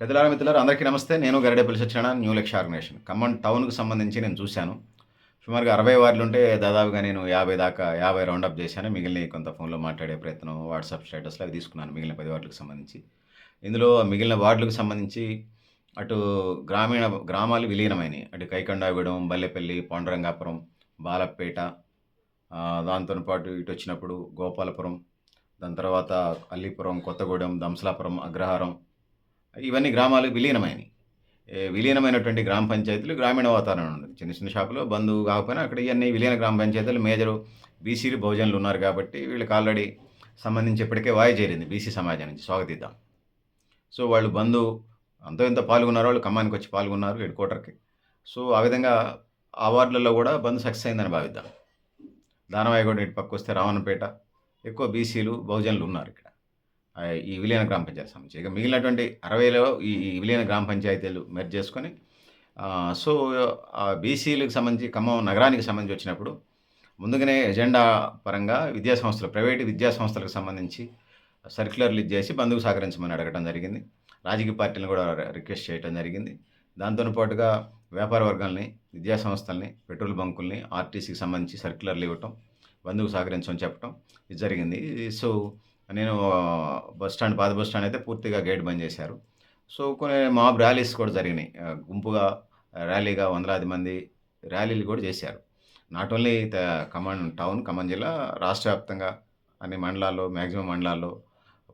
పెద్దలార మిత్రులారు అందరికీ నమస్తే. నేను గరడేపల్లి సత్యనారాయణ న్యూ లెక్స్ ఆర్గనైజేషన్. ఖమ్మం టౌన్కి సంబంధించి నేను చూశాను. సుమారుగా అరవై వార్డులు ఉంటే దాదాపుగా నేను యాభై దాకా యాభై రౌండప్ చేశాను. మిగిలిన కొంత ఫోన్లో మాట్లాడే ప్రయత్నం వాట్సాప్ స్టేటస్లో అవి తీసుకున్నాను మిగిలిన పది వార్డులకు సంబంధించి. ఇందులో మిగిలిన వార్డులకు సంబంధించి అటు గ్రామీణ గ్రామాలు విలీనమైనవి అటు కైకండాగూడెం బల్లెపల్లి పాండురంగాపురం బాలపేట దాంతోపాటు దాంతో పాటు ఇటు వచ్చినప్పుడు గోపాలపురం దాని తర్వాత అల్లీపురం కొత్తగూడెం దంసలాపురం అగ్రహారం ఇవన్నీ గ్రామాలు విలీనమైనవి. విలీనమైనటువంటి గ్రామ పంచాయతీలు గ్రామీణ వాతావరణం ఉంది చిన్న చిన్న షాపులో బంధువు కాకపోయినా అక్కడ ఇవన్నీ విలీన గ్రామ పంచాయతీలు మేజరు బీసీలు బహుజనులు ఉన్నారు కాబట్టి వీళ్ళకి ఆల్రెడీ సంబంధించి ఇప్పటికే వాయి చేరింది బీసీ సమాజం నుంచి స్వాగతిద్దాం. సో వాళ్ళు బంధువు అంతో ఇంత పాల్గొన్నారు వాళ్ళు ఖమ్మానికి వచ్చి పాల్గొన్నారు హెడ్ క్వార్టర్కి. సో ఆ విధంగా ఆ వార్డులలో కూడా బంధు సక్సెస్ అయిందని భావిద్దాం. దానవాయగూడ ఇటు పక్క వస్తే రావణపేట ఎక్కువ బీసీలు బహుజనులు ఉన్నారు ఇక్కడ. ఈ విలీన గ్రామ పంచాయతీ సంబంధించి. ఇక మిగిలినటువంటి అరవైలో ఈ విలీన గ్రామ పంచాయతీలు మెర్జ్ చేసుకొని సో బీసీలకు సంబంధించి ఖమ్మం నగరానికి సంబంధించి వచ్చినప్పుడు ముందుగానే ఎజెండా పరంగా విద్యాసంస్థలు ప్రైవేటు విద్యాసంస్థలకు సంబంధించి సర్క్యులర్లు ఇచ్చేసి బంధుకు సహకరించమని అడగడం జరిగింది. రాజకీయ పార్టీలను కూడా రిక్వెస్ట్ చేయడం జరిగింది. దాంతో పాటుగా వ్యాపార వర్గాల్ని విద్యాసంస్థల్ని పెట్రోల్ బంకుల్ని ఆర్టీసీకి సంబంధించి సర్క్యులర్లు ఇవ్వటం బంధువుకు సహకరించమని చెప్పటం ఇది జరిగింది. సో నేను బస్ స్టాండ్ పాత బస్ స్టాండ్ అయితే పూర్తిగా గేట్ బంద్ చేశారు. సో కొన్ని మాబ్ ర్యాలీస్ కూడా జరిగినాయి. గుంపుగా ర్యాలీగా వందలాది మంది ర్యాలీలు కూడా చేశారు. Not only the Khammam town Khammam జిల్లా రాష్ట్ర వ్యాప్తంగా అన్ని మండలాల్లో మ్యాక్సిమం మండలాల్లో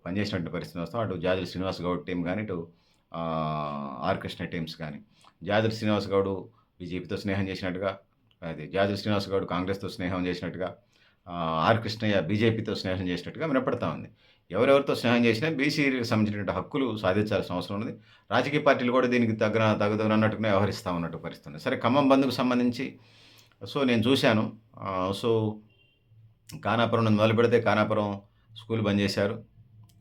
పనిచేసినటువంటి పరిస్థితి వస్తాం. అటు జాజుల శ్రీనివాస్ గౌడ్ టీం కానీ ఇటు ఆర్కృష్ణ ఆర్ కృష్ణ టీమ్స్ కానీ జాజుల శ్రీనివాస్ గౌడ్ బీజేపీతో స్నేహం చేసినట్టుగా అది జాజుల శ్రీనివాస్ గౌడ్ కాంగ్రెస్తో స్నేహం చేసినట్టుగా ఆర్ కృష్ణయ్య బీజేపీతో స్నేహం చేసినట్టుగా వినపడతా ఉంది. ఎవరెవరితో స్నేహం చేసినా బీసీకి సంబంధించినటువంటి హక్కులు సాధించాల్సిన అవసరం ఉంది రాజకీయ పార్టీలు కూడా దీనికి తగ్గ తగుదగిన వ్యవహరిస్తూ ఉన్నట్టు పరిస్థితి ఉంది సరే ఖమ్మం బంద్కు సంబంధించి సో నేను చూశాను. సో కానాపురం నుండి మొదలు పెడితే కానాపురం స్కూల్ బంద్ చేశారు.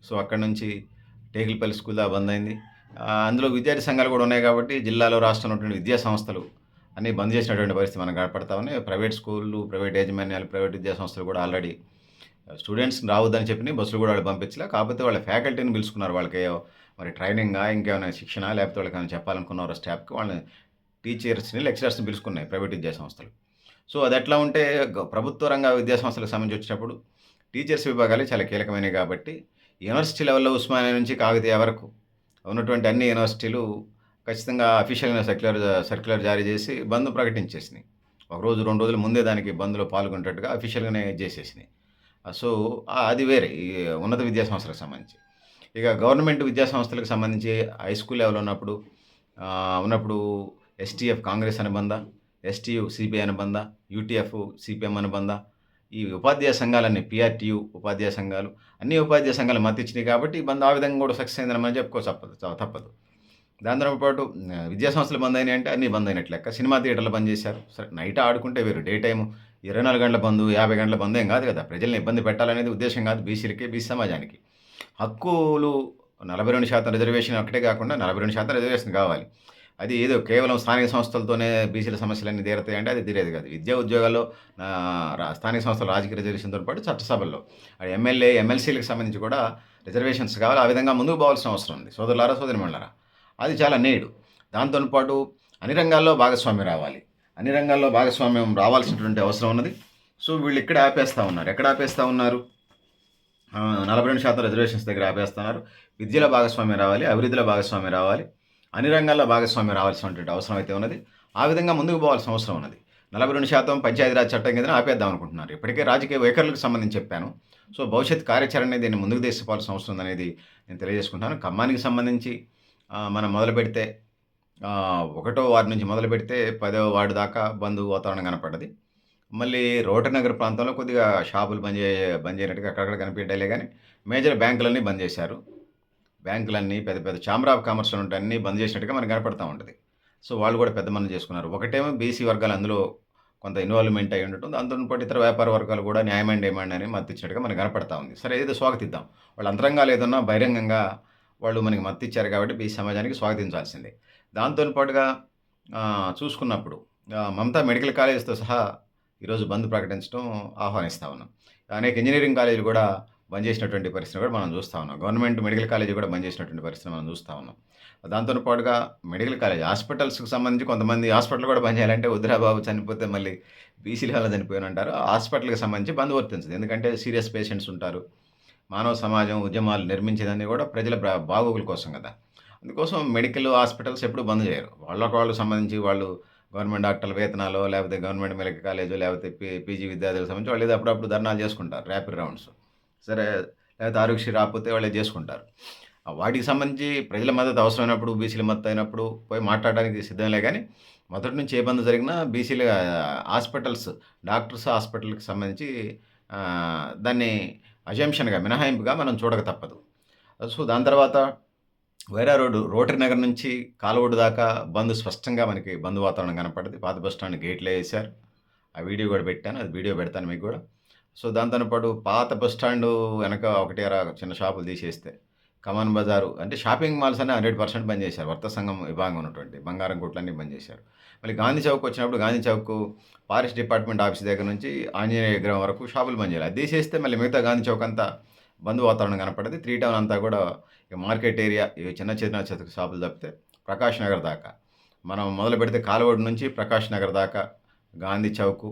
సో అక్కడ నుంచి టేకిల్పల్లి స్కూల్ దా బంద్ అయింది. అందులో విద్యార్థి సంఘాలు కూడా ఉన్నాయి కాబట్టి జిల్లాలో రాష్ట్రంలో ఉన్నటువంటి విద్యా సంస్థలు అన్ని బంద్ చేసినటువంటి పరిస్థితి మనం కనపడతా ఉన్నాయి. ప్రైవేట్ స్కూళ్ళు ప్రైవేట్ యాజమాన్యాలు ప్రైవేట్ విద్యా సంస్థలు కూడా ఆల్రెడీ స్టూడెంట్స్ రావద్దని చెప్పి బస్సులు కూడా వాళ్ళు పంపించలే. కాకపోతే వాళ్ళ ఫ్యాకల్టీని పిలుచుకున్నారు వాళ్ళకి మరి ట్రైనింగా ఇంకేమైనా శిక్షణ లేకపోతే వాళ్ళకి ఏమైనా చెప్పాలనుకున్నారో స్టాఫ్కి వాళ్ళని టీచర్స్ని లెక్చరర్స్ని పిలుచుకున్నాయి ప్రైవేట్ విద్యా సంస్థలు సో అది ఎట్లా ఉంటే ప్రభుత్వ రంగ విద్యా సంస్థలకు సంబంధించి వచ్చినప్పుడు టీచర్స్ విభాగాలు చాలా కీలకమైనవి కాబట్టి యూనివర్సిటీ లెవెల్లో ఉస్మానియా నుంచి కాకతీయ వరకు ఉన్నటువంటి అన్ని యూనివర్సిటీలు ఖచ్చితంగా అఫీషియల్గా సర్క్యులర్ సర్క్యులర్ జారీ చేసి బంద్ ప్రకటించేసినాయి. ఒక రోజు రెండు రోజుల ముందే దానికి బంద్లో పాల్గొనేటట్టుగా అఫీషియల్గానే చేసేసినాయి. సో అది వేరే ఈ ఉన్నత విద్యాసంస్థలకు సంబంధించి. ఇక గవర్నమెంట్ విద్యాసంస్థలకు సంబంధించి హై స్కూల్ లెవెల్ ఉన్నప్పుడు ఉన్నప్పుడు ఎస్టీఎఫ్ కాంగ్రెస్ అనుబంధ ఎస్టీయు సిపిఐ అనుబంధ యూటీఎఫ్ సిపిఎం అనుబంధ ఈ ఉపాధ్యాయ సంఘాలన్నీ పిఆర్టీయు ఉపాధ్యాయ సంఘాలు అన్ని ఉపాధ్యాయ సంఘాలు మద్దతు ఇచ్చినాయి కాబట్టి బంద్ ఆ విధంగా కూడా సక్సెస్ అయిందని మనం చెప్పుకో తప్పదు తప్పదు. దాంతో పాటు విద్యాసంస్థలు విద్యా సంస్థలు బంద్ అయినాయి అంటే అన్నీ బంద్ అయినట్లు లెక్క. సినిమా థియేటర్లు బంద్ చేశారు. సరే నైట్ ఆడుకుంటే వేరు డే టైం ఇరవై నాలుగు గంటల బంద్ యాభై గంటల బంద్ ఏం కాదు కదా. ప్రజల్ని ఇబ్బంది పెట్టాలనేది ఉద్దేశం కాదు బీసీలకి బీసీ సమాజానికి. హక్కులు నలభై రెండు శాతం రిజర్వేషన్ ఒకటే కాకుండా నలభై రెండు శాతం రిజర్వేషన్ కావాలి. అది ఏదో కేవలం స్థానిక సంస్థలతోనే బీసీల సమస్యలన్నీ తీరతాయి అంటే అది తీరేది కాదు. విద్యా ఉద్యోగాల్లో స్థానిక సంస్థల రాజకీయ రిజర్వేషన్తో పాటు చట్టసభల్లో. ఎమ్మెల్యే ఎమ్మెల్సీలకు సంబంధించి కూడా రిజర్వేషన్స్ కావాలి. ఆ విధంగా ముందుకు పోవాల్సిన అవసరం ఉంది. సోదరులారా సోదరిమణులారా అది చాలా నేడు. దాంతోపాటు అన్ని రంగాల్లో భాగస్వామ్యం రావాలి. అన్ని రంగాల్లో భాగస్వామ్యం రావాల్సినటువంటి అవసరం ఉన్నది. సో వీళ్ళు ఇక్కడ ఆపేస్తూ ఉన్నారు. ఎక్కడ ఆపేస్తూ ఉన్నారు? నలభై రెండు శాతం రిజర్వేషన్స్ దగ్గర ఆపేస్తున్నారు. విద్యలో భాగస్వామ్యం రావాలి అభివృద్ధిలో భాగస్వామ్యం రావాలి. అన్ని రంగాల్లో భాగస్వామ్యం రావాల్సినటువంటి అవసరం అయితే ఉన్నది. ఆ విధంగా ముందుకు పోవాల్సిన అవసరం ఉన్నది. నలభై రెండు శాతం పంచాయతీరాజ్ చట్టం కింద ఆపేద్దాం అనుకుంటున్నారు. ఇప్పటికే రాజకీయ వైఖరులకు సంబంధించి చెప్పాను. సో భవిష్యత్ కార్యాచరణ దీన్ని ముందుకు తీసుకోవాల్సిన అవసరం ఉందనేది నేను తెలియజేసుకుంటాను ఖమ్మానికి సంబంధించి మనం మొదలు పెడితే ఒకటో వార్డు నుంచి మొదలు పెడితే పదో వార్డు దాకా బంద్ వాతావరణం కనపడ్డది. మళ్ళీ రోటరీ నగర్ ప్రాంతంలో కొద్దిగా షాపులు బంద్ చే బంద్ చేయనట్టుగా అక్కడక్కడ కనిపించలే కానీ మేజర్ బ్యాంకులన్నీ బంద్ చేశారు. బ్యాంకులన్నీ పెద్ద పెద్ద చామ్రా ఆఫ్ కామర్స్ అన్నీ బంద్ చేసినట్టుగా మనకు కనపడతా ఉంటుంది. సో వాళ్ళు కూడా పెద్ద మనం చేసుకున్నారు. ఒకటేమో బీసీ వర్గాలు అందులో కొంత ఇన్వాల్వ్మెంట్ అయి ఉండటం దాంతో పాటు ఇతర వ్యాపార వర్గాలు కూడా న్యాయమైన డిమాండ్ అని మద్దతు ఇచ్చినట్టుగా మనకు కనపడతా ఉంది. సరే ఏదో స్వాగతిద్దాం. వాళ్ళు అంతరంగాలు ఏదన్నా బహిరంగంగా వాళ్ళు మనకి మద్దతు ఇచ్చారు కాబట్టి ఈ సమాజానికి స్వాగతించాల్సిందే. దాంతో పాటుగా చూసుకున్నప్పుడు మమతా మెడికల్ కాలేజ్తో సహా ఈరోజు బంద్ ప్రకటించడం ఆహ్వానిస్తూ ఉన్నాం. అనేక ఇంజనీరింగ్ కాలేజీలు కూడా బంద్ చేసినటువంటి పరిస్థితి కూడా మనం చూస్తా ఉన్నాం. గవర్నమెంట్ మెడికల్ కాలేజీ కూడా బంద్ చేసినటువంటి పరిస్థితి మనం చూస్తా ఉన్నాం. దాంతో పాటుగా మెడికల్ కాలేజ్ హాస్పిటల్స్కి సంబంధించి కొంతమంది హాస్పిటల్ కూడా బంద్ చేయాలంటే ఉద్రాబాబు చనిపోతే మళ్ళీ బీసీల వల్ల చనిపోయాను అంటారు హాస్పిటల్కి సంబంధించి బంద్ వర్తించదు. ఎందుకంటే సీరియస్ పేషెంట్స్ ఉంటారు. మానవ సమాజం ఉద్యమాలు నిర్మించేదాన్ని కూడా ప్రజల బాగోగుల కోసం కదా. అందుకోసం మెడికల్ హాస్పిటల్స్ ఎప్పుడు బంద్ చేయరు. వాళ్ళకు వాళ్ళు సంబంధించి వాళ్ళు గవర్నమెంట్ డాక్టర్ల వేతనాలు లేకపోతే గవర్నమెంట్ మెడికల్ కాలేజు లేకపోతే పీ పీజీ విద్యార్థులకు సంబంధించి వాళ్ళు ఏదో అప్పుడప్పుడు ధర్నాలు చేసుకుంటారు ర్యాపిడ్ రౌండ్స్. సరే లేకపోతే ఆరోగ్యశ్రీ రాకపోతే వాళ్ళే చేసుకుంటారు. వాటికి సంబంధించి ప్రజల మద్దతు అవసరమైనప్పుడు బీసీల మద్దతు అయినప్పుడు పోయి మాట్లాడడానికి సిద్ధంలే కానీ మొదటి నుంచి ఏ బంద్ జరిగినా బీసీల హాస్పిటల్స్ డాక్టర్స్ హాస్పిటల్కి సంబంధించి దాన్ని అజంప్షన్గా మినహాయింపుగా మనం చూడక తప్పదు. సో దాని తర్వాత వైరా రోడ్డు రోటరీ నగర్ నుంచి కాలువోడు దాకా బంద్ స్పష్టంగా మనకి బంద్ వాతావరణం కనపడింది. పాత బస్ స్టాండ్ గేట్లో వేశారు. ఆ వీడియో కూడా పెట్టాను. అది వీడియో పెడతాను మీకు కూడా. సో దాంతో పాటు పాత బస్ స్టాండ్ వెనక ఒకటి అర చిన్న షాపులు తీసేస్తే కమాన్ బజారు అంటే షాపింగ్ మాల్స్ అనే హండ్రెడ్ పర్సెంట్ బంద్ చేశారు. వర్త సంఘం విభాగం ఉన్నటువంటి బంగారం కొట్లన్నీ బంద్ చేశారు. మళ్ళీ గాంధీ చౌక్ వచ్చినప్పుడు Gandhi Chowk forest department office దగ్గర నుంచి ఆంజనేయ విగ్రహం వరకు షాపులు బంద్ చేయాలి. అది తీసేస్తే మళ్ళీ మిగతా గాంధీ చౌక్ అంతా బంద్ వాతావరణం కనపడింది. త్రీ టౌన్ అంతా కూడా ఇక మార్కెట్ ఏరియా ఇవి చిన్న చిన్న చిన్న షాపులు తప్పితే ప్రకాష్ నగర్ దాకా. మనం మొదలు పెడితే కాలువడి నుంచి ప్రకాష్ నగర్ దాకా గాంధీ చౌక్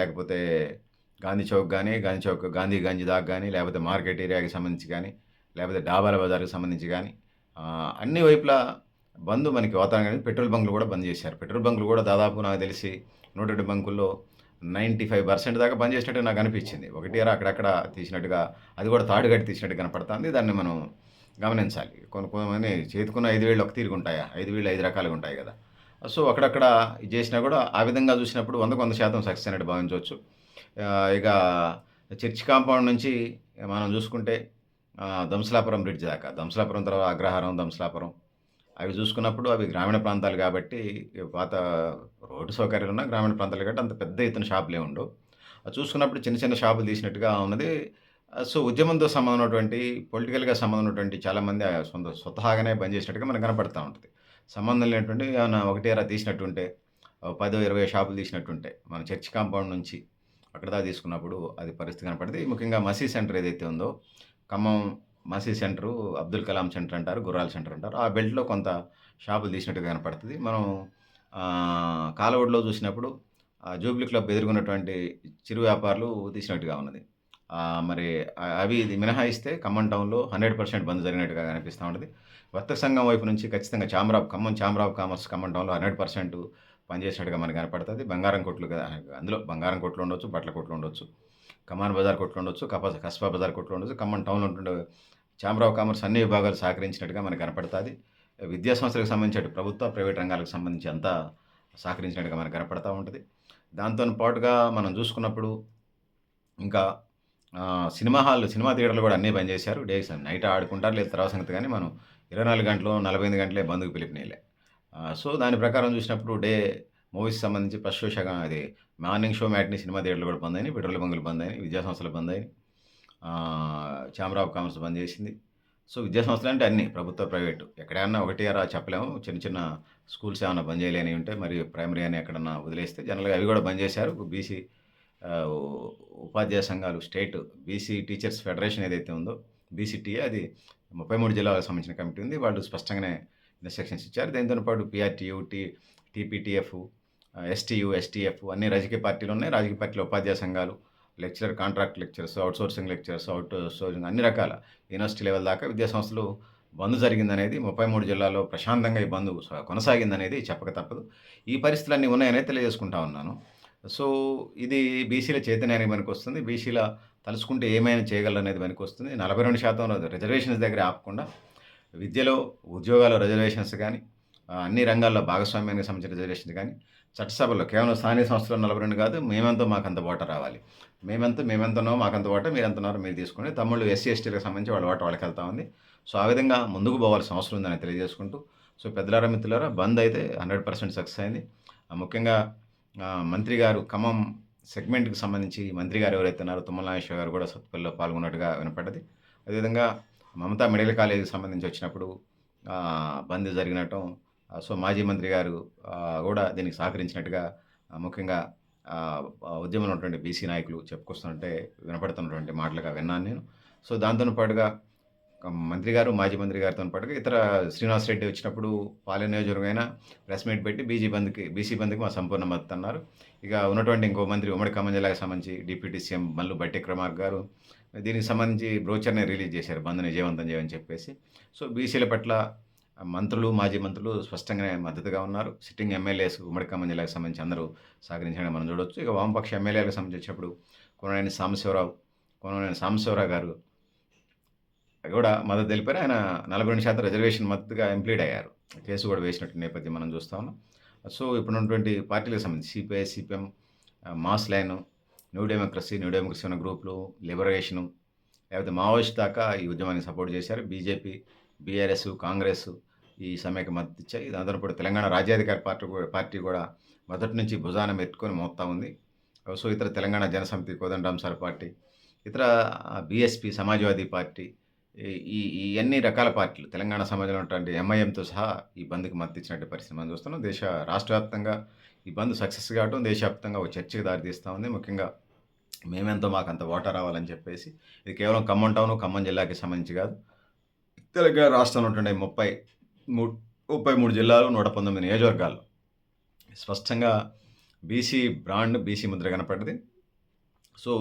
లేకపోతే గాంధీ చౌక్ కానీ గాంధీ చౌక్ గాంధీ గంజ్ దాకా కానీ లేకపోతే మార్కెట్ ఏరియాకి సంబంధించి కానీ లేకపోతే డాబాల బజార్కి సంబంధించి కానీ అన్ని వైపులా బంద్ మనకి వాతావరణం కానీ పెట్రోల్ బంకులు కూడా బంద్ చేశారు. పెట్రోల్ బంకులు కూడా దాదాపు నాకు తెలిసి నూట రెండు బంకుల్లో నైంటీ ఫైవ్ పర్సెంట్ దాకా బంద్ చేసినట్టు నాకు అనిపించింది. ఒకటి అర అక్కడక్కడ తీసినట్టుగా అది కూడా తాడుగట్టి తీసినట్టు కనపడుతుంది. దాన్ని మనం గమనించాలి. కొన్ని కొన్ని చేతుకున్న ఐదు వేళ్ళు ఒక తీరుగా ఉంటాయా? ఐదు వేళ్ళు ఐదు రకాలుగా ఉంటాయి కదా. సో అక్కడక్కడ ఇది చేసినా కూడా ఆ విధంగా చూసినప్పుడు వందకు వంద శాతం సక్సెస్ అనేది భావించవచ్చు. ఇక చర్చ్ కాంపౌండ్ నుంచి మనం చూసుకుంటే దంసలాపురం బ్రిడ్జ్ దాకా. దంసలాపురం తర్వాత అగ్రహారం దంసలాపురం అవి చూసుకున్నప్పుడు అవి గ్రామీణ ప్రాంతాలు కాబట్టి పాత రోడ్డు సౌకర్యాలు ఉన్న గ్రామీణ ప్రాంతాలు కాబట్టి అంత పెద్ద ఎత్తున షాపులే ఉండవు. చూసుకున్నప్పుడు చిన్న చిన్న షాపులు తీసినట్టుగా ఉన్నది. సో ఉద్యమంతో సంబంధం ఉన్నటువంటి పొలిటికల్గా సంబంధం ఉన్నటువంటి చాలామంది ఆ సొంత స్వతహాగానే బంద్ చేసినట్టుగా మనకు కనపడుతూ ఉంటుంది. సంబంధం లేనటువంటి ఏమైనా ఒకటి తీసినట్టుంటే పదో ఇరవై షాపులు తీసినట్టుంటే మన చర్చ్ కాంపౌండ్ నుంచి అక్కడ దాకా తీసుకున్నప్పుడు అది పరిస్థితి కనపడింది. ముఖ్యంగా మసీద్ సెంటర్ ఏదైతే ఉందో ఖమ్మం మసీద్ సెంటరు అబ్దుల్ కలాం సెంటర్ అంటారు గుర్రాల సెంటర్ అంటారు. ఆ బెల్ట్లో కొంత షాపులు తీసినట్టుగా కనపడుతుంది. మనం కాలవడ్లో చూసినప్పుడు జూబ్లీ క్లబ్ ఎదుర్కొన్నటువంటి చిరు వ్యాపారులు తీసినట్టుగా ఉన్నది. మరి అవి ఇది మినహాయిస్తే ఖమ్మం టౌన్లో హండ్రెడ్ పర్సెంట్ బంద్ జరిగినట్టుగా కనిపిస్తూ ఉంటుంది. వర్తక సంఘం వైపు నుంచి ఖచ్చితంగా chamber of Khammam chamber of commerce Khammam టౌన్లో హండ్రెడ్ పర్సెంట్ పనిచేసినట్టుగా మనకు కనపడుతుంది. బంగారం కొట్లు అందులో బంగారం కొట్లు ఉండొచ్చు బట్టల కొట్లు ఉండొచ్చు కమాన్ బజార్ కొట్లు ఉండొచ్చు కప కస్బా బజార్ కొట్లు ఉండొచ్చు ఖమ్మం టౌన్లో ఉంటుండే చామరావు కామర్స్ అన్ని విభాగాలు సహకరించినట్టుగా మనకు కనపడుతుంది. విద్యా సంస్థలకు సంబంధించి ప్రభుత్వ ప్రైవేట్ రంగాలకు సంబంధించి అంతా సహకరించినట్టుగా మనకు కనపడతా ఉంటుంది. దాంతో పాటుగా మనం చూసుకున్నప్పుడు ఇంకా సినిమా హాల్ సినిమా థియేటర్లు కూడా అన్నీ పనిచేశారు చేశారు. డేస్ నైట్ ఆడుకుంటారు. లేదా తర్వాత సంగతి కానీ మనం ఇరవై నాలుగు గంటలు నలభై ఎనిమిది గంటలే బంధుకు పిలిపినాయిలే సో దాని ప్రకారం చూసినప్పుడు డే మూవీస్ సంబంధించి ఫస్ట్ షో అది మార్నింగ్ షో మ్యాట్ని సినిమా థియేటర్లు కూడా బంద్ అయినాయి పెట్రోల్ బంకులు బంద్ అయినాయి విద్యా సంస్థలు బంద్ అయినాయి ఛాంబర్ చామరావు కామర్స్ బంద్ చేసింది. సో విద్యా సంస్థలు అంటే అన్నీ ప్రభుత్వ ప్రైవేటు. ఎక్కడైనా ఒకటి అరా చెప్పలేము. చిన్న చిన్న స్కూల్స్ ఏమైనా బంద్ చేయలేని ఉంటే మరి ప్రైమరీ అని ఎక్కడన్నా వదిలేస్తే జనరల్గా అవి కూడా బంద్ చేశారు. బీసీ ఉపాధ్యాయ సంఘాలు స్టేట్ బీసీ టీచర్స్ ఫెడరేషన్ ఏదైతే ఉందో బీసీటీఏ అది ముప్పై మూడు జిల్లాలకు సంబంధించిన కమిటీ ఉంది. వాళ్ళు స్పష్టంగానే ఇన్స్ట్రక్షన్స్ ఇచ్చారు. దీంతో పాటు PRTU T TPTF STU STF అన్ని రాజకీయ పార్టీలు ఉన్నాయి. రాజకీయ పార్టీల ఉపాధ్యాయ సంఘాలు lecturer contract lectures outsourcing lectures outsourcing అన్ని రకాల యూనివర్సిటీ లెవెల్ దాకా విద్యా సంస్థలు బంద్ జరిగిందనేది ముప్పై మూడు జిల్లాల్లో ప్రశాంతంగా ఈ బంద్ కొనసాగిందనేది చెప్పక తప్పదు. ఈ పరిస్థితులన్నీ ఉన్నాయనే తెలియజేసుకుంటా ఉన్నాను. సో ఇది బీసీల చైతన్యానికి మనకు వస్తుంది బీసీల తలుచుకుంటే ఏమైనా చేయగలరు అనేది మనకు వస్తుంది నలభై రెండు శాతం రిజర్వేషన్స్ దగ్గర ఆపకుండా విద్యలో ఉద్యోగాల రిజర్వేషన్స్ కానీ అన్ని రంగాల్లో భాగస్వామ్యానికి సంబంధించిన రిజర్వేషన్స్ కానీ చట్టసభలో కేవలం స్థానిక సంస్థలు నలభై రెండు కాదు మేమెంతో మాకంత ఓట రావాలి. మేమెంత మేమెంతనో మాకంత ఓట మీరు మీరు తీసుకుని తమ్ముళ్ళు ఎస్సీ ఎస్టీలకు సంబంధించి వాళ్ళ ఓట వాళ్ళకి వెళ్తా ఉంది. సో ఆ విధంగా ముందుకు పోవాల్సిన అవసరం ఉందని తెలియజేసుకుంటూ సో పెద్దలారా మిత్రులారా బంద్ అయితే హండ్రెడ్ పర్సెంట్ సక్సెస్ అయింది. ముఖ్యంగా మంత్రి గారు ఖమ్మం సెగ్మెంట్కి సంబంధించి మంత్రి గారు ఎవరైతే ఉన్నారో తుమ్మల నాగేశ్వర గారు కూడా సత్పల్లిలో పాల్గొన్నట్టుగా వినపడ్డది. అదేవిధంగా మమతా మెడికల్ కాలేజీకి సంబంధించి వచ్చినప్పుడు బంద్ జరిగినటం సో మాజీ మంత్రి గారు కూడా దీనికి సహకరించినట్టుగా ముఖ్యంగా ఉద్యమంలో ఉన్నటువంటి బీసీ నాయకులు చెప్పుకొస్తుంటే వినపడుతున్నటువంటి మాటలుగా విన్నాను నేను. సో, దాంతో పాటుగా మంత్రి గారు, మాజీ మంత్రి గారితో పాటుగా ఇతర శ్రీనివాస్ రెడ్డి వచ్చినప్పుడు పాలెం నియోజకవర్గం ప్రెస్ మీట్ పెట్టి బీజీ బంద్‌కి బీసీ బంద్‌కి మా సంపూర్ణ మద్దతు అన్నారు. ఇక ఉన్నటువంటి ఇంకో మంత్రి ఉమ్మడి ఖమ్మం జిల్లాకు సంబంధించి డిప్యూటీ సీఎం మల్లు భట్టి విక్రమార్క గారు దీనికి సంబంధించి బ్రోచర్‌ని రిలీజ్ చేశారు. బంద్‌ని విజయవంతం చేయమని చెప్పేసి. సో, బీసీల పట్ల మంత్రులు, మాజీ మంత్రులు స్పష్టంగానే మద్దతుగా ఉన్నారు. సిట్టింగ్ ఎమ్మెల్యేస్ ఉమ్మడి ఖమ్మం జిల్లాకు సంబంధించి అందరూ సహకరించడం మనం చూడొచ్చు. ఇక వామపక్ష ఎమ్మెల్యేలకు సంబంధించి వచ్చినప్పుడు కొననేని సాంబశివరావు, కొననేని సాంబశివరావు గారు కూడా మద్దతు తెలిపారు. ఆయన 42% రిజర్వేషన్ మద్దతుగా ఎంప్లీడ్ అయ్యారు. కేసు కూడా వేసినట్టు నేపథ్యం మనం చూస్తా ఉన్నాం. సో, ఇప్పుడున్నటువంటి పార్టీలకు సంబంధించి CPI, CPM, mass line, new democracy, new democracy ఉన్న గ్రూపులు, లిబరేషను లేకపోతే మావోయిస్ట్ దాకా ఈ ఉద్యమాన్ని సపోర్ట్ చేశారు. బీజేపీ, బీఆర్ఎస్, కాంగ్రెస్ ఈ సమ్మెకి మద్దతు ఇచ్చాయి. దాంతో పాటు తెలంగాణ రాజ్యాధికార పార్టీ పార్టీ కూడా మొదటి నుంచి భుజాన ఎత్తుకొని మోస్తా ఉంది. సో, ఇతర తెలంగాణ జనసమితి, కోదండరాంసార్ పార్టీ, ఇతర బీఎస్పీ, సమాజ్వాదీ పార్టీ ఈ ఈ అన్ని రకాల పార్టీలు తెలంగాణ సమాజంలో ఉన్నటువంటి ఎంఐఎంతో సహా ఈ బంద్‌కి మద్దతు ఇచ్చినట్టు పరిస్థితి మనం చూస్తున్నాం. దేశ రాష్ట్ర వ్యాప్తంగా ఈ బంద్ సక్సెస్ కావడం దేశవ్యాప్తంగా ఒక చర్చకు దారితీస్తూ ఉంది. ముఖ్యంగా మేమెంతో మాకు అంత ఓటర్ రావాలని చెప్పేసి ఇది కేవలం ఖమ్మం టౌన్ ఖమ్మం జిల్లాకి సంబంధించి కాదు. తెలంగాణ రాష్ట్రంలో ఉన్నటువంటి 33 33 జిల్లాలు, నూట పంతొమ్మిది నియోజకవర్గాలు స్పష్టంగా బీసీ బ్రాండ్, బీసీ ముద్ర కనపడింది సో,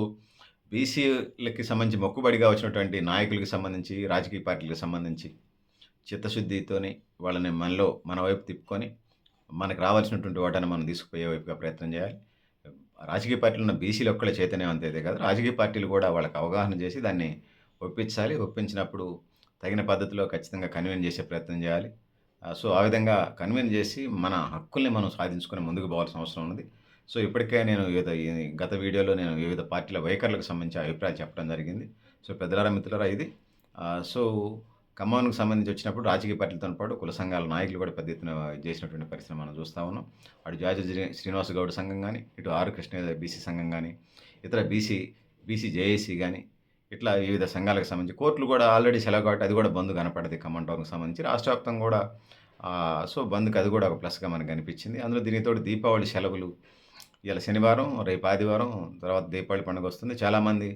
బీసీలకి సంబంధించి మొక్కుబడిగా వచ్చినటువంటి నాయకులకి సంబంధించి, రాజకీయ పార్టీలకు సంబంధించి చిత్తశుద్ధితోని వాళ్ళని మనలో మన వైపు తిప్పుకొని మనకు రావాల్సినటువంటి వాటిని మనం తీసుకుపోయే వైపుగా ప్రయత్నం చేయాలి. రాజకీయ పార్టీలు ఉన్న బీసీలు ఒక్కళ్ళ చైతన్యం అంతేదే కాదు. రాజకీయ పార్టీలు కూడా వాళ్ళకి అవగాహన చేసి దాన్ని ఒప్పించాలి. ఒప్పించినప్పుడు తగిన పద్ధతిలో ఖచ్చితంగా కన్విన్స్ చేసే ప్రయత్నం చేయాలి. సో, ఆ విధంగా కన్విన్స్ చేసి మన హక్కుల్ని మనం సాధించుకొని ముందుకు పోవాల్సిన అవసరం ఉన్నది. సో, ఇప్పటికే నేను వివిధ గత వీడియోలో నేను వివిధ పార్టీల వైఖరులకు సంబంధించి అభిప్రాయాలు చెప్పడం జరిగింది. సో, పెద్దలారా, మిత్రులారా ఇది సో, ఖమ్మానికి సంబంధించి వచ్చినప్పుడు రాజకీయ పార్టీలతో పాటు కుల సంఘాల నాయకులు కూడా పెద్ద ఎత్తున చేసినటువంటి పరిస్థితి మనం చూస్తూ ఉన్నాం. అటు జాజి శ్రీనివాస శ్రీనివాస్ గౌడ్ సంఘం కానీ ఇటు ఆరు కృష్ణ బీసీ సంఘం కానీ ఇతర బీసీ బీసీ జేఏసీ కానీ ఇట్లా వివిధ సంఘాలకు సంబంధించి కోర్టులు కూడా ఆల్రెడీ సెలవు కాబట్టి అది కూడా బంద్ కనపడది ఖమ్మం టౌన్‌కి సంబంధించి. రాష్ట్ర వ్యాప్తంగా కూడా సో, బంద్‌కి అది కూడా ఒక ప్లస్‌గా మనకు కనిపించింది. అందులో దీనితో దీపావళి సెలవులు ఇలా శనివారం, రేపు ఆదివారం, తర్వాత దీపావళి పండుగ వస్తుంది. చాలామంది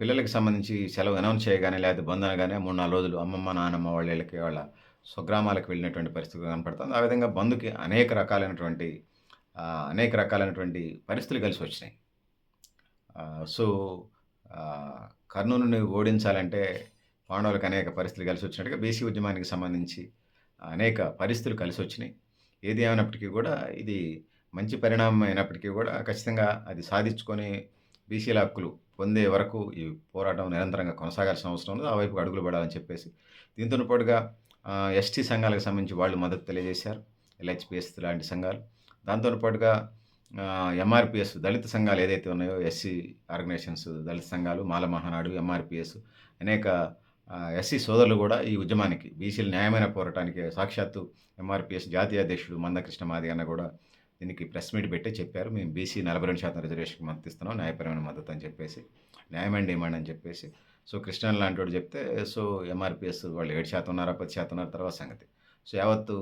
పిల్లలకి సంబంధించి సెలవు అనౌన్స్ చేయగానే లేకపోతే బంద్ అనగానే 3, 4 రోజులు అమ్మమ్మ, నానమ్మ వాళ్ళ ఇళ్ళకి వాళ్ళ స్వగ్రామాలకు వెళ్ళినటువంటి పరిస్థితి కనపడుతుంది. ఆ విధంగా బంద్‌కి అనేక రకాలైనటువంటి అనేక రకాలైనటువంటి పరిస్థితులు కలిసి వచ్చినాయి. సో, కర్నూలుని ఓడించాలంటే పాండవులకు అనేక పరిస్థితులు కలిసి వచ్చినట్టుగా బీసీ ఉద్యమానికి సంబంధించి అనేక పరిస్థితులు కలిసి వచ్చినాయి. ఏది ఏమైనప్పటికీ కూడా ఇది మంచి పరిణామం అయినప్పటికీ కూడా ఖచ్చితంగా అది సాధించుకొని బీసీల హక్కులు పొందే వరకు ఈ పోరాటం నిరంతరంగా కొనసాగాల్సిన అవసరం ఉంది. ఆ వైపు అడుగులు పడాలని చెప్పేసి దీంతో పాటుగా ఎస్టీ సంఘాలకు సంబంధించి వాళ్ళు మద్దతు తెలియజేశారు. ఎల్హెచ్పిఎస్ లాంటి సంఘాలు. దాంతో పాటుగా ఎంఆర్పిఎస్ దళిత సంఘాలు ఏదైతే ఉన్నాయో ఎస్సీ ఆర్గనైజేషన్స్ దళిత సంఘాలు, మాల మహానాడు, ఎంఆర్పిఎస్ అనేక ఎస్సీ సోదరులు కూడా ఈ ఉద్యమానికి బీసీల న్యాయమైన పోరాటానికి సాక్షాత్తు ఎంఆర్‌పీఎస్ జాతీయ అధ్యక్షుడు మందకృష్ణ మాది అన్న కూడా దీనికి ప్రెస్ మీట్ పెట్టి చెప్పారు. మేము బీసీ 42% రిజర్వేషన్‌కి మద్దతు ఇస్తున్నాం. న్యాయపరమైన మద్దతు అని చెప్పేసి. న్యాయమైన డిమాండ్ అని చెప్పేసి. సో, కృష్ణన్ లాంటోడు చెప్తే సో, ఎంఆర్పిఎస్ వాళ్ళు ఏడు శాతం ఉన్నారా, 10% ఉన్నారా తర్వాత సంగతి. సో, యావత్తు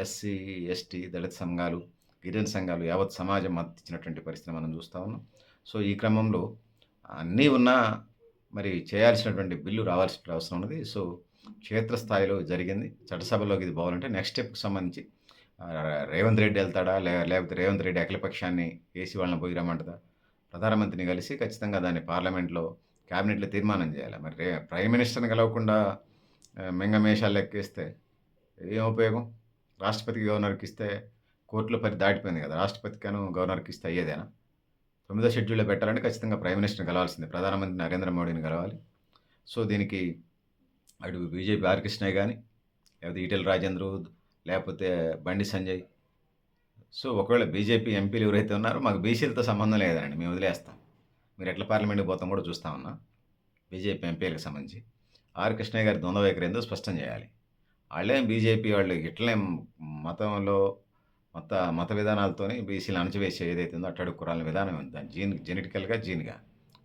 ఎస్సీ, ఎస్టీ, దళిత సంఘాలు, గిరిజన సంఘాలు యావత్ సమాజం మద్దతు ఇచ్చినటువంటి పరిస్థితి మనం చూస్తూ ఉన్నాం. సో, ఈ క్రమంలో అన్నీ ఉన్నా మరి చేయాల్సినటువంటి బిల్లు రావాల్సిన అవసరం ఉన్నది. సో, క్షేత్రస్థాయిలో జరిగింది. చట్టసభలోకి ఇది పోవాలంటే నెక్స్ట్ స్టెప్‌కి సంబంధించి రేవంత్ రెడ్డి వెళ్తాడా లేకపోతే రేవంత్ రెడ్డి అఖిలపక్షాన్ని ఏసీ వాళ్ళని పోయి రమ్మంటదా? ప్రధానమంత్రిని కలిసి ఖచ్చితంగా దాన్ని పార్లమెంట్‌లో క్యాబినెట్‌లో తీర్మానం చేయాలి. మరి రే ప్రైమ్ మినిస్టర్‌ని కలవకుండా మింగమేషాలు లెక్కేస్తే ఏం ఉపయోగం? రాష్ట్రపతికి, గవర్నర్‌కి ఇస్తే కోర్టులో పరి దాటిపోయింది కదా! రాష్ట్రపతికను, గవర్నర్‌కి ఇస్తే అయ్యేదేనా? తొమ్మిదో షెడ్యూల్‌లో పెట్టాలంటే ఖచ్చితంగా ప్రైమ్ మినిస్టర్‌ని కలవాల్సిందే. ప్రధానమంత్రి నరేంద్ర మోడీని కలవాలి. సో, దీనికి అటు బీజేపీ ఆర్కృష్ణయ్య కానీ లేకపోతే ఈటెల రాజేంద్రు, లేకపోతే బండి సంజయ్. సో, ఒకవేళ బీజేపీ ఎంపీలు ఎవరైతే ఉన్నారో మాకు బీసీలతో సంబంధం లేదండి. మేము వదిలేస్తాం. మీరు ఎట్లా పార్లమెంట్‌కి పోతాం కూడా చూస్తా ఉన్నాం. బీజేపీ ఎంపీలకు సంబంధించి. ఆర్ కృష్ణయ్య గారి ద్వంద్వ వైఖరి స్పష్టం చేయాలి. వాళ్ళేం బీజేపీ వాళ్ళు ఇట్లనేం మతంలో మత మత విధానాలతోని బీసీలు అణచివేసే ఏదైతే ఉందో అట్టడుగు కులాల విధానం ఉంది. దాని జీన్ జెనెటికల్‌గా జీన్‌గా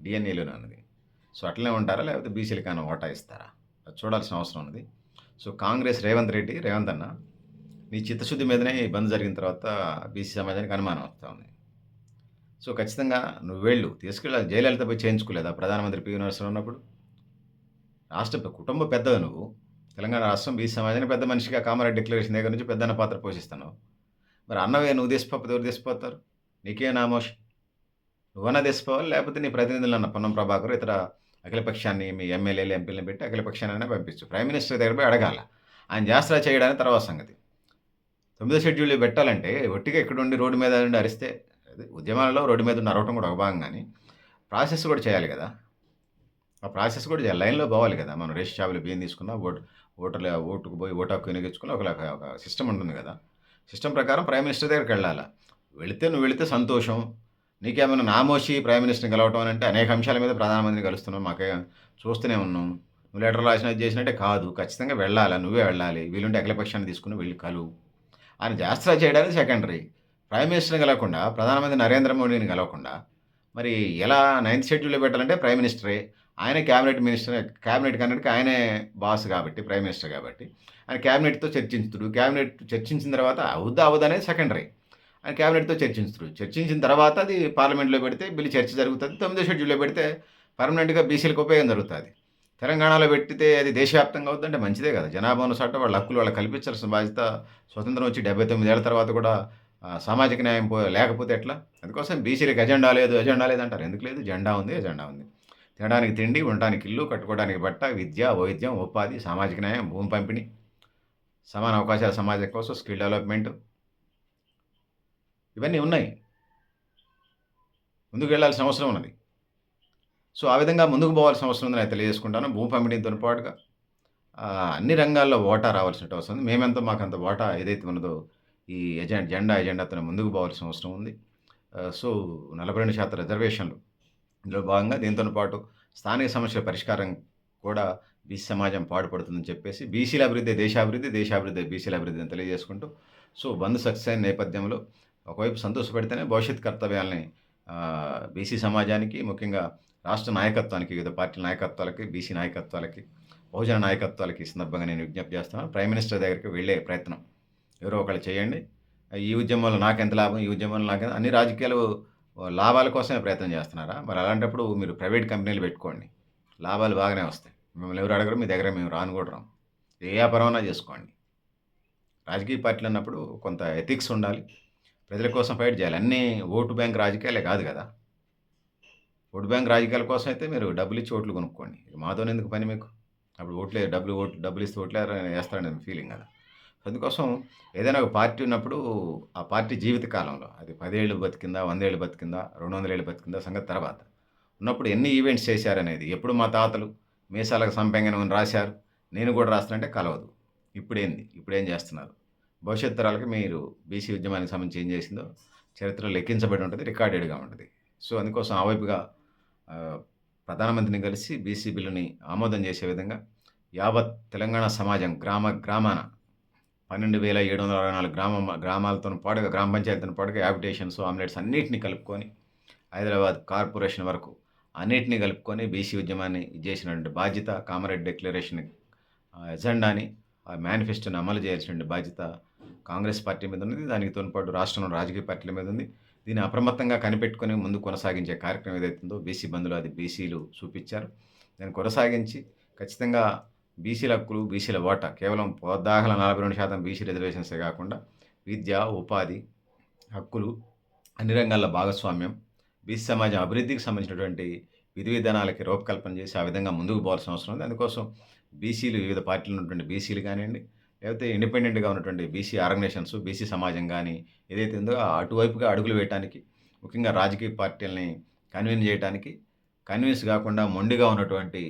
డిఎన్ఏలోనే ఉన్నది. సో, అట్లనే ఉంటారా? లేకపోతే బీసీలకైనా ఓటా ఇస్తారా? అది చూడాల్సిన అవసరం ఉన్నది. సో, కాంగ్రెస్ రేవంత్ రెడ్డి, రేవంత్ అన్న నీ చిత్తశుద్ధి మీదనే ఇబ్బంది జరిగిన తర్వాత బీసీ సమాజానికి అనుమానం వస్తూ ఉంది. సో ఖచ్చితంగా నువ్వు వెళ్ళు తీసుకెళ్ళాలి జయలలిత పోయి చేయించుకోలేదా ప్రధానమంత్రి పివి నరసింహరావు ఉన్నప్పుడు రాష్ట్ర కుటుంబ పెద్దవి నువ్వు తెలంగాణ రాష్ట్రం బీసీ సమాజానికి పెద్ద మనిషిగా కామారెడ్డి డిక్లరేషన్ దగ్గర నుంచి పెద్దన్న పాత్ర పోషిస్తున్నావు మరి అన్నవే నువ్వు తీసిపోతే ఎవరు తీసిపోతారు నీకే నామోష్. నువ్వన్నా తీసుకోవాలి లేకపోతే నీ ప్రతినిధులు అన్న పొన్నం ప్రభాకర్ ఇతర అఖిలపక్షాన్ని మీ ఎమ్మెల్యేలు ఎంపీలను పెట్టి అఖిలపక్షాన్ని పంపించు ప్రైమ్ మినిస్టర్ దగ్గర పోయి అడగాల. ఆయన జాస్త్రా చేయడానికి తర్వాత సంగతి. తొమ్మిదో షెడ్యూల్ పెట్టాలంటే ఒట్టిగా ఇక్కడ ఉండి రోడ్డు మీద ఉండి అరిస్తే ఉద్యమాలలో రోడ్డు మీద ఉండి అరవటం కూడా ఒక భాగం కానీ ప్రాసెస్ కూడా చేయాలి కదా. ఆ ప్రాసెస్ కూడా చేయాలి. లైన్లో పోవాలి కదా. మనం రేషన్ షాపులు బియ్యం తీసుకున్నా ఓటు ఓటర్లు ఓటుకు పోయి ఓటు హక్కు వినియోగించుకుని ఒక ఒక సిస్టమ్ ఉంటుంది కదా. సిస్టమ్ ప్రకారం ప్రైమ్ మినిస్టర్ దగ్గరికి వెళ్ళాలి? వెళితే నువ్వు వెళితే సంతోషం. నీకేమైనా నామోషి ప్రైమ్ మినిస్టర్ని కలవటం అని అంటే అనేక అంశాల మీద ప్రధానమంత్రిని కలుస్తున్నావు. మాకే చూస్తూనే ఉన్నాం. నువ్వు లెటర్ రాసినది చేసినట్టే కాదు. ఖచ్చితంగా వెళ్ళాలి? నువ్వే వెళ్ళాలి. వీలుంటే అఖిలపక్షాన్ని తీసుకుని వెళ్ళి కలువు ఆయన జాస్త్రా చేయడానికి సెకండరీ. ప్రైమ్ మినిస్టర్ని కలవకుండా ప్రధానమంత్రి నరేంద్ర మోడీని కలవకుండా మరి ఎలా నైన్త్ షెడ్యూల్లో పెట్టాలంటే ప్రైమ్ మినిస్టరే. ఆయన క్యాబినెట్ మినిస్టర్ క్యాబినెట్ కన్నటికి ఆయనే బాస్ కాబట్టి ప్రైమ్ మినిస్టర్ కాబట్టి. ఆయన క్యాబినెట్తో చర్చించుతుడు. క్యాబినెట్ చర్చించిన తర్వాత అవుద్దా అవుదా అనేది సెకండరీ ఆయన క్యాబినెట్తో చర్చించుతుడు. చర్చించిన తర్వాత అది పార్లమెంట్లో పెడితే బిల్లు చర్చ జరుగుతుంది. తొమ్మిదో షెడ్యూల్లో పెడితే పర్మనెంట్గా బీసీలకు ఉపయోగం జరుగుతుంది. తెలంగాణలో పెట్టితే అది దేశవ్యాప్తంగా అవుతుందంటే మంచిదే కదా. జనాభాను సట్ట వాళ్ళ హక్కులు వాళ్ళకి కల్పించాల్సిన బాధ్యత స్వతంత్రం వచ్చి డెబ్బై తొమ్మిది ఏళ్ళ తర్వాత కూడా సామాజిక న్యాయం పో లేకపోతే ఎట్లా? అందుకోసం బీసీలకు ఎజెండా లేదు ఎజెండా లేదు అంటారు ఎందుకు లేదు? జెండా ఉంది ఎజెండా ఉంది. తినడానికి తిండి ఉండడానికి ఇల్లు కట్టుకోవడానికి బట్ట విద్య వైద్యం ఉపాధి సామాజిక న్యాయం భూమి పంపిణీ సమాన అవకాశాల సమాజం కోసం స్కిల్ డెవలప్మెంట్. ఇవన్నీ ఉన్నాయి. ముందుకు వెళ్ళాల్సిన అవసరం ఉన్నది. సో ఆ విధంగా ముందుకు పోవాల్సిన అవసరం ఉందని నేను తెలియజేసుకుంటాను. భూమి పంపిణీతో పాటుగా అన్ని రంగాల్లో ఓటా రావాల్సిన అవసరం ఉంది. మాకు మాకంత ఓటా ఏదైతే ఉన్నదో ఈ ఎజెండా జెండా ఎజెండాతో ముందుకు పోవాల్సిన అవసరం ఉంది. సో నలభై రెండు శాతం రిజర్వేషన్లు ఇందులో భాగంగా దీంతో పాటు స్థానిక సమస్యల పరిష్కారం కూడా బీసీ సమాజం పాటుపడుతుందని చెప్పేసి బీసీల అభివృద్ధి దేశాభివృద్ధి దేశాభివృద్ధి బీసీల అభివృద్ధి అని తెలియజేసుకుంటూ సో బంద్ సక్సెస్ అయిన నేపథ్యంలో ఒకవైపు సంతోషపెడితేనే భవిష్యత్ కర్తవ్యాలని బీసీ సమాజానికి ముఖ్యంగా రాష్ట్ర నాయకత్వానికి వివిధ పార్టీల నాయకత్వాలకి బీసీ నాయకత్వాలకి బహుజన నాయకత్వాలకి ఈ సందర్భంగా నేను విజ్ఞప్తి చేస్తాను ప్రైమ్ మినిస్టర్ దగ్గరికి వెళ్ళే ప్రయత్నం ఎవరో ఒకళ్ళు చేయండి. ఈ ఉద్యమంలో నాకెంత లాభం ఈ ఉద్యమంలో నాకెంత అన్ని రాజకీయాలు లాభాల కోసమే ప్రయత్నం చేస్తున్నారా? మరి అలాంటప్పుడు మీరు ప్రైవేట్ కంపెనీలు పెట్టుకోండి. లాభాలు బాగానే వస్తాయి. మిమ్మల్ని ఎవరు అడగరు మీ దగ్గర మేము రాను కూడా రాం. ఏ వ్యాపారమైనా చేసుకోండి. రాజకీయ పార్టీలు అన్నప్పుడు కొంత ఎథిక్స్ ఉండాలి. ప్రజల కోసం ఫైట్ చేయాలి. అన్నీ ఓటు బ్యాంక్ రాజకీయాలే కాదు కదా. ఓటు బ్యాంక్ రాజకీయాల కోసం అయితే మీరు డబ్బులు ఇచ్చి ఓట్లు కొనుక్కోండి. మాతోనే ఎందుకు పని మీకు? అప్పుడు ఓట్లే డబ్బులు ఓట్లు డబ్బులు ఇస్తే ఓట్లే వేస్తారని ఫీలింగ్ కదా. అందుకోసం ఏదైనా ఒక పార్టీ ఉన్నప్పుడు ఆ పార్టీ జీవిత కాలంలో అది పదేళ్ళు బతికిందా వందేళ్ళు బతికిందా రెండు వందల ఏళ్ళు బతికిందా సంగతి తర్వాత. ఉన్నప్పుడు ఎన్ని ఈవెంట్స్ చేశారనేది ఎప్పుడు మా తాతలు మీసాలకు సంపెంగనం రాశారు నేను కూడా రాస్తానంటే కలవదు. ఇప్పుడేంది? ఇప్పుడేం చేస్తున్నారు? భవిష్యత్ తరాలకి మీరు బీసీ ఉద్యమానికి సంబంధించి ఏం చేసిందో చరిత్రలో లెక్కించబడి ఉంటుంది రికార్డెడ్గా ఉంటుంది. సో అందుకోసం ఆ వైపుగా ప్రధానమంత్రిని కలిసి బీసీ బిల్లుని ఆమోదం చేసే విధంగా యావత్ తెలంగాణ సమాజం గ్రామ గ్రామాన పన్నెండు వేల ఏడు వందల అరవై నాలుగు గ్రామ గ్రామాలతో పాటుగా గ్రామ పంచాయతీతో పాటుగా యాబిటేషన్స్ ఆమ్లెట్స్ అన్నిటిని కలుపుకొని హైదరాబాద్ కార్పొరేషన్ వరకు అన్నిటిని కలుపుకొని బీసీ ఉద్యమాన్ని చేసినటువంటి బాధ్యత కామరెడ్డి డిక్లరేషన్ ఎజెండాని ఆ మేనిఫెస్టోని అమలు చేయాల్సిన బాధ్యత కాంగ్రెస్ పార్టీ మీద ఉంది దానికి తోడ్పాటు రాష్ట్రంలో రాజకీయ పార్టీల మీద ఉంది. దీన్ని అప్రమత్తంగా కనిపెట్టుకొని ముందు కొనసాగించే కార్యక్రమం ఏదైతుందో బీసీ బంధులు అది బీసీలు చూపించారు. దాన్ని కొనసాగించి ఖచ్చితంగా బీసీల హక్కులు బీసీల ఓటా కేవలం పోద్దాహల నలభై రెండు శాతం బీసీ రిజర్వేషన్సే కాకుండా విద్య ఉపాధి హక్కులు అన్ని రంగాల్లో భాగస్వామ్యం బీసీ సమాజం అభివృద్ధికి సంబంధించినటువంటి విధి విధానాలకి రూపకల్పన చేసి ఆ విధంగా ముందుకు పోవాల్సిన అవసరం ఉంది. అందుకోసం బీసీలు వివిధ పార్టీలు ఉన్నటువంటి బీసీలు కానివ్వండి లేకపోతే ఇండిపెండెంట్గా ఉన్నటువంటి బీసీ ఆర్గనైజేషన్స్ బీసీ సమాజం కానీ ఏదైతే ఉందో అటువైపుగా అడుగులు వేయడానికి ముఖ్యంగా రాజకీయ పార్టీలని కన్విన్స్ చేయడానికి కన్విన్స్ కాకుండా మొండిగా ఉన్నటువంటి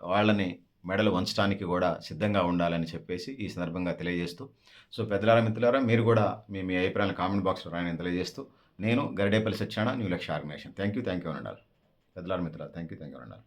వాళ్ళని మెడలు వంచడానికి కూడా సిద్ధంగా ఉండాలని చెప్పేసి ఈ సందర్భంగా తెలియజేస్తూ సో పెద్దలారా మిత్రులారా మీరు కూడా మీ మీ అభిప్రాయాలను కామెంట్ బాక్స్లో రాయని తెలియజేస్తూ నేను Garidepalli సత్యాన new Lakshya organisation. Thank you thank you అని ఉండాలి పెద్దలారా మిత్రులారా థ్యాంక్ యూ థ్యాంక్ యూ అని ఉండాలి